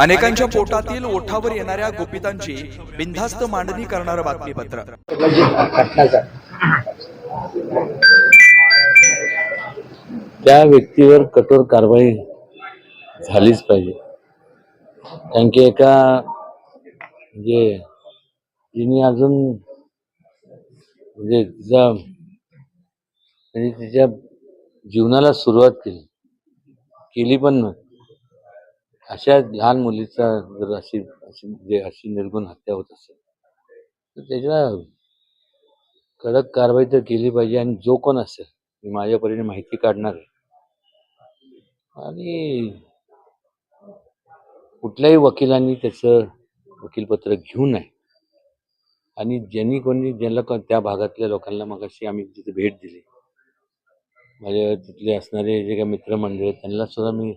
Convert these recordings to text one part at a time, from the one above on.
अनेकांच्या पोटातील ओठावर येणाऱ्या गोपितांची बिनधास्त मांडणी करणारं बातमीपत्र. त्या व्यक्तीवर कठोर कारवाई झालीच पाहिजे. कारण की एका म्हणजे तिने अजून म्हणजे तिचा म्हणजे तिच्या जीवनाला सुरुवात केली. केली पण नव्हती. अशा लहान मुलीचा जर अशी अशी म्हणजे अशी निर्गुण हत्या होत असेल तर त्याच्या कडक कारवाई तर केली पाहिजे आणि जो कोण असेल मी माझ्या परीने माहिती काढणार आहे. आणि कुठल्याही वकिलांनी त्याचं वकीलपत्र घेऊ नये. आणि ज्यांनी कोणी ज्यांना त्या भागातल्या लोकांना मग अशी आम्ही तिथे भेट दिली माझ्या तिथले असणारे जे काही मित्रमंडळी त्यांना सुद्धा मी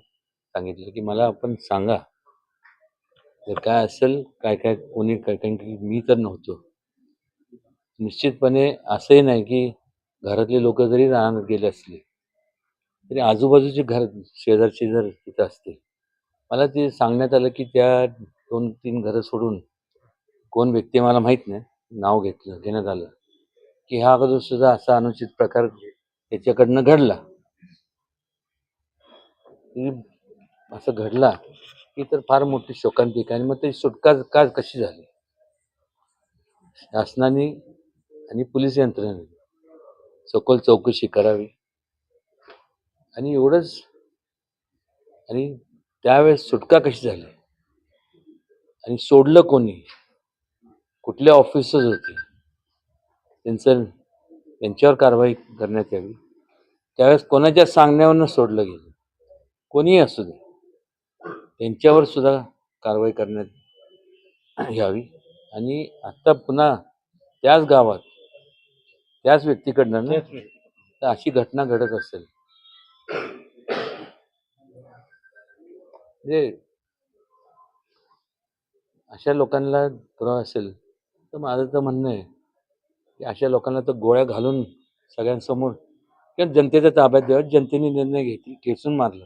सांगितलं की मला आपण सांगा. जर काय असेल काय काय कोणी काय कारण की मी तर नव्हतो. निश्चितपणे असंही नाही की घरातले लोक जरी राहण्यात गेले असले तरी आजूबाजूचे घर शेजारचे जर तिथं असतील मला ते सांगण्यात आलं की त्या दोन तीन घरं सोडून कोण व्यक्ती मला माहीत नाही नाव घेतलं घेण्यात आलं. की हा अगोदर सुद्धा असा अनुचित प्रकार त्याच्याकडनं घडला. की असं घडला की तर फार मोठी शोकांतिका आणि मग ते सुटका का कशी झाली? शासनाने आणि पोलीस यंत्रणेने सखोल चौकशी करावी. आणि एवढंच. आणि त्यावेळेस सुटका कशी झाली? आणि सोडलं कोणी? कुठले ऑफिसर्स होते? त्यांचं त्यांच्यावर कारवाई करण्यात यावी. त्यावेळेस कोणाच्या सांगण्यावरनं सोडलं गेलं? कोणीही असू दे. त्यांच्यावर सुद्धा कारवाई करण्यात यावी आणि आत्ता पुन्हा त्याच गावात त्याच व्यक्तीकडनं तर अशी घटना घडत असेल. म्हणजे अशा लोकांना पुरावा असेल तर माझं तर म्हणणं आहे की अशा लोकांना तर गोळ्या घालून सगळ्यांसमोर किंवा जनतेच्या ताब्यात द्यावं. जनतेने निर्णय घेतली खेचून मारलं